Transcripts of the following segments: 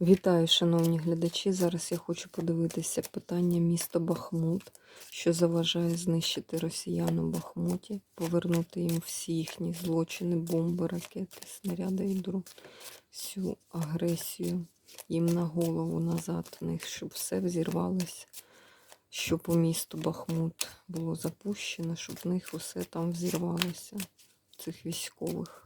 Вітаю, шановні глядачі. Зараз я хочу подивитися питання міста Бахмут, що заважає знищити росіян у Бахмуті, повернути їм всі їхні злочини, бомби, ракети, снаряди і друг, всю агресію їм на голову назад, в них, щоб все взірвалося, щоб по місту Бахмут було запущено, щоб в них усе там взірвалося, цих військових.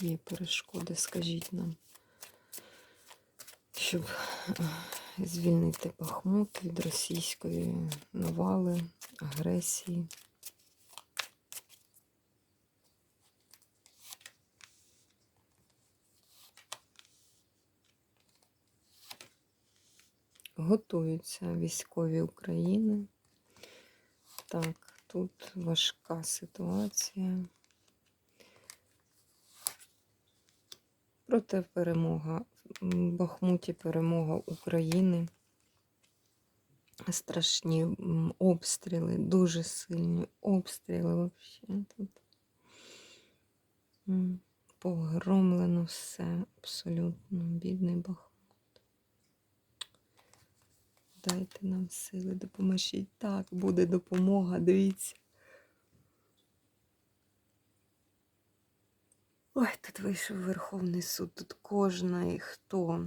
Які перешкоди, скажіть нам, щоб е, звільнити Бахмут від російської навали, агресії. Готуються військові України. Так, тут важка ситуація. Проте перемога в Бахмуті перемога України. Страшні обстріли, дуже сильні обстріли взагалі тут. Погромлено все абсолютно, бідний Бахмут. Дайте нам сили, допоможіть. Так, буде допомога, дивіться. Ой, тут вийшов Верховний суд. Тут кожний, хто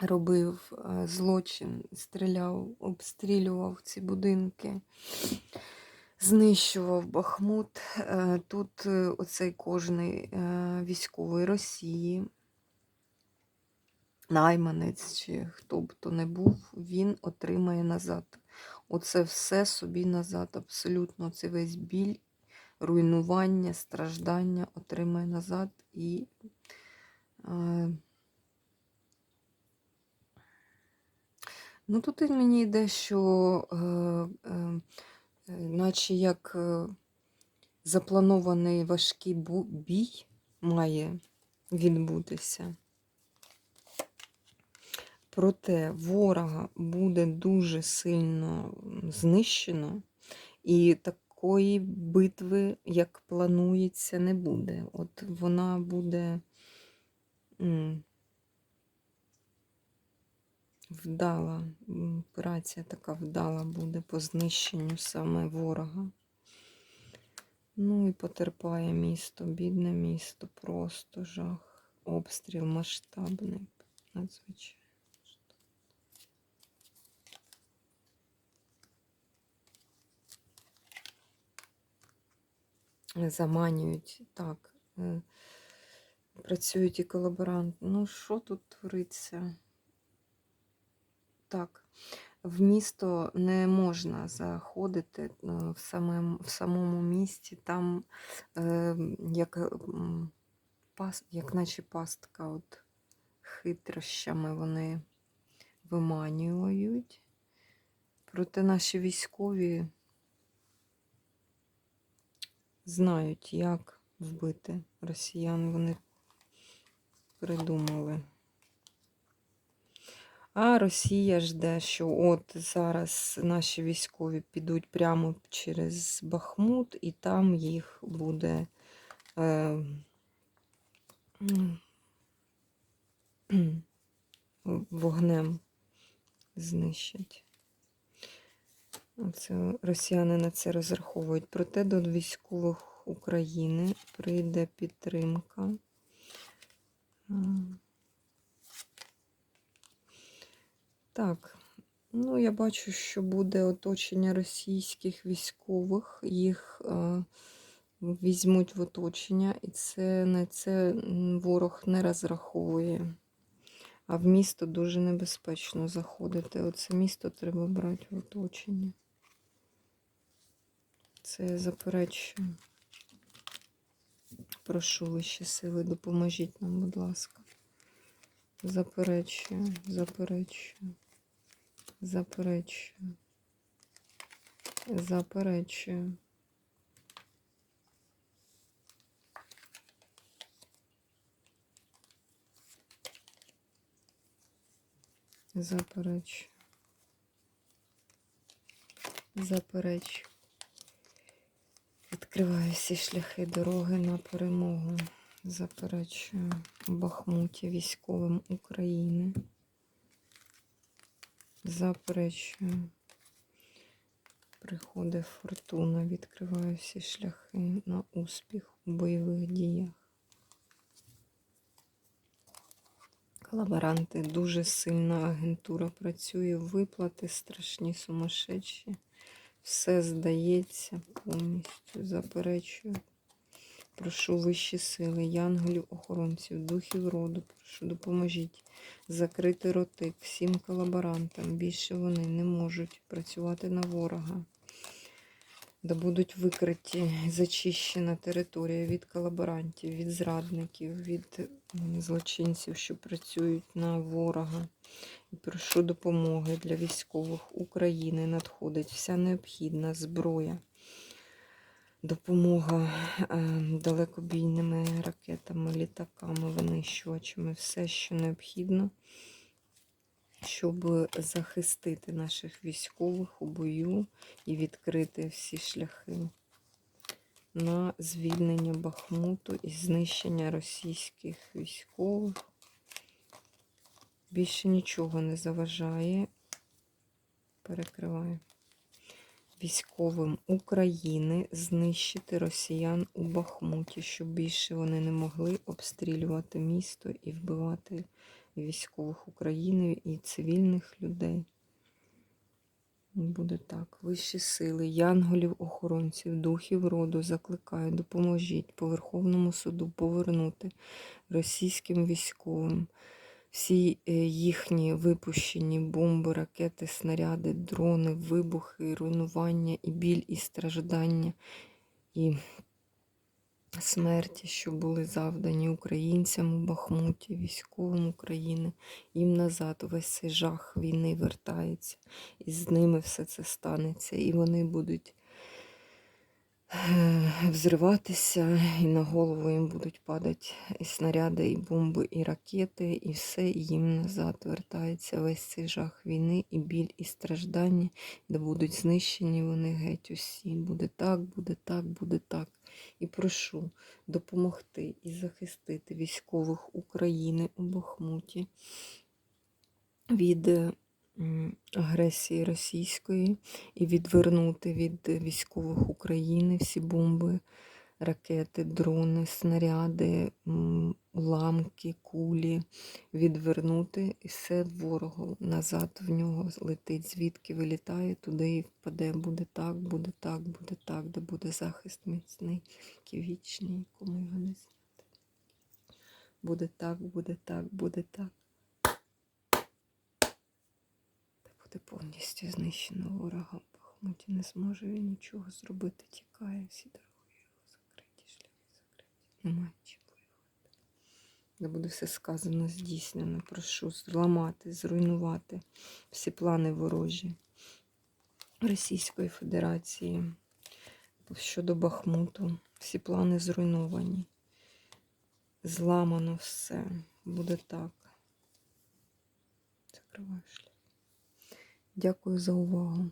робив е, злочин, стріляв, обстрілював ці будинки, знищував Бахмут. Е, Тут е, оцей кожний військовий Росії, найманець чи хто б то не був, він отримає назад. Оце все собі назад. Абсолютно це весь біль руйнування, страждання отримає назад і е, ну тут мені йде, що е, е, е, наче як е, запланований важкий бій має відбутися. Проте ворога буде дуже сильно знищено, і такої битви, як планується, не буде. От вона буде вдала, операція така вдала буде по знищенню саме ворога. Ну і потерпає місто, бідне місто, просто жах. Обстріл масштабний, надзвичайно. Заманюють так. Працюють і колаборанти. Ну, що тут твориться? Так, в місто не можна заходити е, в самому, в самому місті, там е, як, пас, як наче пастка, от хитрощами вони виманюють. Проте наші військові знають, як вбити росіян. Вони придумали. А Росія жде, що от зараз наші військові підуть прямо через Бахмут, і там їх буде е, вогнем знищать. Це росіяни на це розраховують. Проте до військових України прийде підтримка. Так, ну я бачу, що буде оточення російських військових, їх е, візьмуть в оточення, і це на це ворог не розраховує. А в місто дуже небезпечно заходити. Оце місто треба брати в оточення. Це я заперечую. Прошу вищі сили, допоможіть нам, будь ласка. Заперечую, заперечую, заперечую, заперечую. Заперечую. Заперечую. Відкриваю всі шляхи дороги на перемогу. Заперечую Бахмуті військовим України. Заперечую. Приходить фортуна, відкриваю всі шляхи на успіх у бойових діях. Колаборанти, дуже сильна агентура працює, виплати страшні, сумасшедші. Все здається повністю. Заперечую. Прошу вищі сили, янголів, охоронців, духів роду. Прошу, допоможіть закрити роти всім колаборантам. Більше вони не можуть працювати на ворога. Да будуть викриті, зачищена територія від колаборантів, від зрадників, від злочинців, що працюють на ворога. І прошу допомоги для військових України. Надходить вся необхідна зброя. Допомога е, далекобійними ракетами, літаками, винищувачами, все, що необхідно, щоб захистити наших військових у бою і відкрити всі шляхи на звільнення Бахмуту і знищення російських військових. Більше нічого не заважає. Перекриваю. Військовим України знищити росіян у Бахмуті, щоб більше вони не могли обстрілювати місто і вбивати військових України і цивільних людей. Буде так. Вищі сили, янголів, охоронців, духів роду закликаю, допоможіть по Верховному суду повернути російським військовим всі е, їхні випущені бомби, ракети, снаряди, дрони, вибухи, руйнування, і біль, і страждання, і смерті, що були завдані українцям у Бахмуті, військовим України, їм назад весь цей жах війни вертається, і з ними все це станеться, і вони будуть взриватися, і на голову їм будуть падати і снаряди, і бомби, і ракети, і все і їм назад вертається весь цей жах війни, і біль, і страждання, де будуть знищені вони геть усі. Буде так, буде так, буде так. І прошу допомогти і захистити військових України у Бахмуті від е, агресії російської і відвернути від військових України всі бомби, ракети, дрони, снаряди, уламки, кулі, відвернути і все ворогу назад в нього летить, звідки вилітає, туди і впаде. Буде так, буде так, буде так, де буде захист міцний, вічний, кому його не зняти. Буде так, буде так, буде так. Буде повністю знищено ворога в Бахмуті. Не зможе він нічого зробити, тікає, всі дороги його закриті, шляхи закриті. Немає чим воювати. Де буде все сказано, здійснено. Прошу зламати, зруйнувати всі плани ворожі Російської Федерації щодо Бахмуту. Всі плани зруйновані. Зламано все. Буде так. Закриваю шлях. Дякую за увагу.